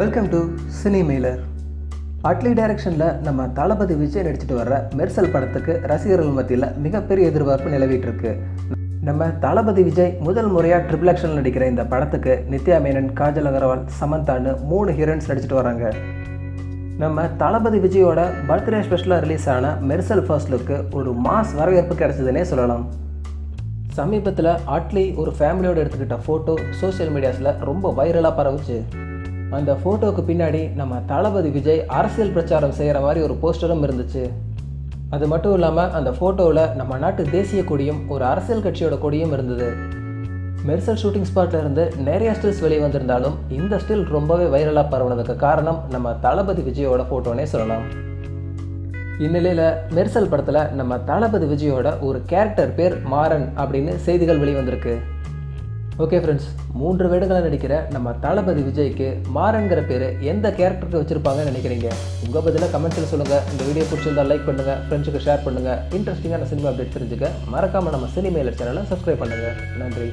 Welcome to சினிமெயிலர் Atlee டைரக்ஷனில் நம்ம தளபதி விஜய் நடிச்சிட்டு வர்ற மெர்சல் படத்துக்கு ரசிகர்கள் மத்தியில் மிகப்பெரிய எதிர்பார்ப்பு நிலவிட்டுருக்கு. நம்ம தளபதி விஜய் முதல் முறையாக ட்ரிபிள் ஆக்ஷன் நடிக்கிற இந்த படத்துக்கு நித்யா மேனன் காஜல் அகர்வால் சமந்தான்னு மூணு ஹீரோயின்ஸ் நடிச்சிட்டு வராங்க. நம்ம தளபதி விஜயோட பர்த்டே ஸ்பெஷலாக ரிலீஸ் ஆன மெர்சல் ஃபர்ஸ்ட் லுக்கு ஒரு மாஸ் வரவேற்பு கிடச்சதுன்னே சொல்லலாம். சமீபத்தில் அட்லி ஒரு ஃபேமிலியோடு எடுத்துக்கிட்ட ஃபோட்டோ சோஷியல் மீடியாஸில் ரொம்ப வைரலாக பரவுச்சு. அந்த ஃபோட்டோவுக்கு பின்னாடி நம்ம தளபதி விஜய் அரசியல் பிரச்சாரம் செய்கிற மாதிரி ஒரு போஸ்டரும் இருந்துச்சு. அது மட்டும் இல்லாமல் அந்த ஃபோட்டோவில் நம்ம நாட்டு தேசிய கொடியும் ஒரு அரசியல் கட்சியோட கொடியும் இருந்தது. மெர்சல் ஷூட்டிங் ஸ்பாட்ல இருந்து நிறைய ஸ்டில்ஸ் வெளியே வந்திருந்தாலும் இந்த ஸ்டில் ரொம்பவே வைரலாக பரவுனதுக்கு காரணம் நம்ம தளபதி விஜயோட ஃபோட்டோனே சொல்லலாம். இந்நிலையில் மெர்சல் படத்தில் நம்ம தளபதி விஜயோட ஒரு கேரக்டர் பேர் மாறன் அப்படின்னு செய்திகள் வெளிவந்திருக்கு. ஓகே ஃப்ரெண்ட்ஸ் மூன்று வேடங்களை நடிக்கிற நம்ம தளபதி விஜய்க்கு மாறன்கிற பேர் எந்த கேரக்டருக்கு வச்சுருப்பாங்கன்னு நினைக்கிறீங்க? உங்கள் பதிலாக கமெண்ட்ஸில் சொல்லுங்கள் இந்த வீடியோ பிடிச்சிருந்தா லைக் பண்ணுங்கள் ஃப்ரெண்ட்ஸுக்கு ஷேர் பண்ணுங்கள் இன்ட்ரெஸ்டிங்கான சினிமா அப்டேட் தெரிஞ்சுக்க மறக்காமல் நம்ம சினிமேலர் சேனலை சப்ஸ்கிரைப் பண்ணுங்கள் நன்றி.